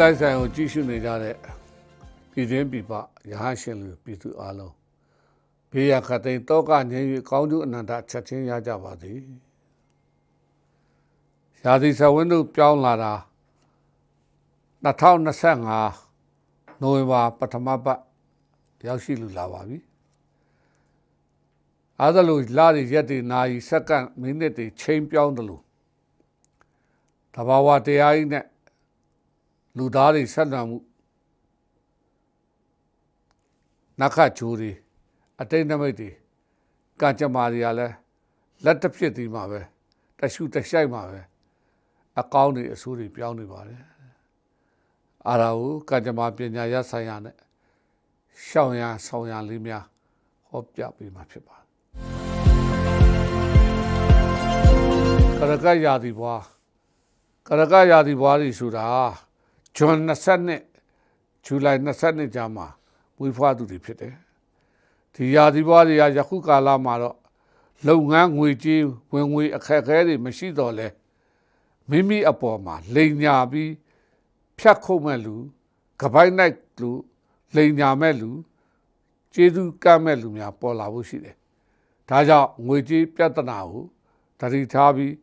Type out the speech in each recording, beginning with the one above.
လိုက်ဆိုင်ကိုကြည့်ရှုနေကြတဲ့ပြည်တွင်းပြည်ပရဟန်းရှင်လူပြည်သူအလုံးဘေးရခတ်သိမ်းတောကငြိမ်း၍ကောင်းကျိုးအနန္တချက်ချင်းရကြပါသည်ရာသီဆဝင်းတို့ပြောင်းလာတာ2025နိုဝင်ဘာပထမပတ်ရောက်ရှိလူလာပါပြီအားသလိုလာရရက်တွေနာရီစက္ကန့်မိနစ်တွေချိန်ပြောင်းတယ်လို့တဘာဝတရားကြီးနဲ့ လူသားတွေဆက်နွယ်မှုနက္ခတ်ဂျိုးတွေအတိတ်နမိတ်တွေကံကြမ္မာတွေကလည်းလက်တစ်ဖြစ်ဒီမှာပဲတရှုတရှိုက်မှာပဲအကောင်းတွေအဆိုးတွေပြောင်းနေပါတယ်အာရာဟုကံကြမ္မာပညာရဆိုင်ရာနဲ့ရှောင်းရဆောင်းရလေးများဟောပြပေးမှာဖြစ်ပါတယ်ကရကရာဒီဘွားကရကရာဒီဘွားတွေဆိုတာ ဂျွန်20နှစ်ဇူလိုင်20နှစ်ကြာမှာမွေးဖွားသူတွေဖြစ်တယ်ဒီရာဒီဘွားတွေကယခုကာလမှာတော့လုပ်ငန်းငွေကြေးဝင်ငွေအခက်အခဲတွေမရှိတော့လဲမိမိအပေါ်မှာလိန်ညာပြီးဖြတ်ခုတ်မဲ့လူကပိုင်းနိုင်လူလိန်ညာမဲ့လူကျေးဇူးကမ်းမဲ့လူများပေါ်လာဖို့ရှိတယ်ဒါကြောင့်ငွေကြေးပြဿနာကိုတတိထားပြီး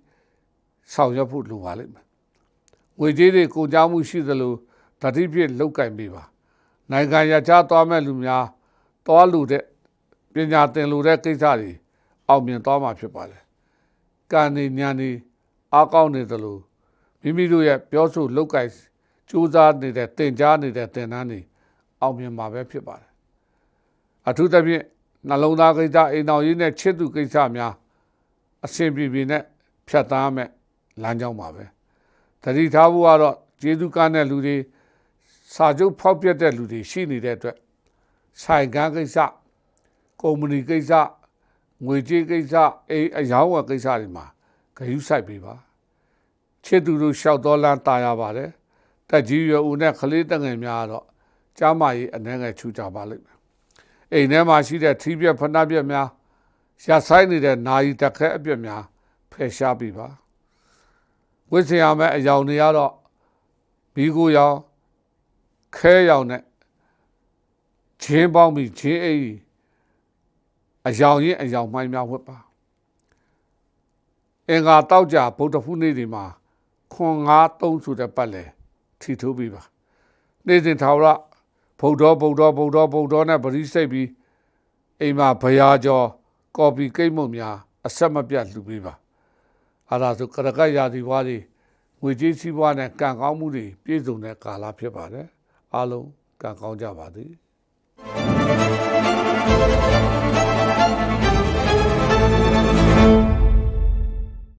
ဆောင်ရွက်ဖို့လိုပါလိမ့်မယ် ငွေကြေးတွေကိုကြောင်းမှုရှိသလိုတတိပြည့်လောက်ကင်ပေးပါနိုင်ငံရခြားသွားမဲ့လူများသွားလူတဲ့ပညာသင်လူတဲ့ကိစ္စတွေအောင်မြင်သွားမှာဖြစ်ပါတယ်ကံနေညာနေအားကောင်းနေသလိုမိမိတို့ရဲ့ပြောဆိုလောက်ကင်စူးစမ်းနေတဲ့တင် जा နေတဲ့တင်တန်းတွေအောင်မြင်မှာပဲဖြစ်ပါတယ်အထူးသဖြင့်နှလုံးသားကိစ္စအိမ်တော်ရေးနဲ့ချစ်သူကိစ္စများအဆင်ပြေပြေနဲ့ဖြတ်သားမဲ့လမ်းကြောင်းပါပဲ တတိထားဖို့ကတော့ကျေးဇူးကမ်းတဲ့လူတွေစာချုပ်ဖောက်ပြက်တဲ့လူတွေရှိနေတဲ့အတွက်ဆိုင်ကန်းကိစ္စကုမ္ပဏီကိစ္စငွေကြေးကိစ္စအိမ်အယောင်းဝယ်ကိစ္စတွေမှာဂရုစိုက်ပေးပါချစ်သူတို့ရှောက်တော်လန်းตายရပါတယ်တက်ကြီးရွယ်ဦးနဲ့ကလေးတငယ်များကတော့ကြားမကြီးအနှဲငယ်ချူကြပါလိမ့်မယ်အိမ်ထဲမှာရှိတဲ့ထီးပြက်ဖဏပြက်များရဆိုင်နေတဲ့နာယီတက်ခဲအပြက်များဖယ်ရှားပြီးပါ ဝိဇ္ဇာမဲ့အယောင်တွေကတော့ဘီကိုရောင်ခဲရောင်နဲ့ချင်းပေါင်းပြီးချင်းအိမ်အယောင်ရင်အယောင်မှိုင်းများဝတ်ပါအင်္ဂါတောက်ကြဗုဒ္ဓဖုနေ့တွေမှာခွန်ငါးသုံးဆိုတဲ့ပတ်လေထီထိုးပြီးပါနေ့စဉ်ထာဝရဗုဒ္ဓဗုဒ္ဓဗုဒ္ဓဗုဒ္ဓနဲ့ပရိစိတ်ပြီးအိမ်မှာဘရာကျော်ကော်ပီကိတ်မုံများအဆက်မပြတ်လှူပေးပါ အဲ့ဒါဆိုကရကရာဒီဘွားတွေငွေကြေးစည်းပွားနဲ့ကံကောင်းမှုတွေပြည့်စုံတဲ့ကာလဖြစ်ပါတယ်အားလုံးကံကောင်းကြပါသည်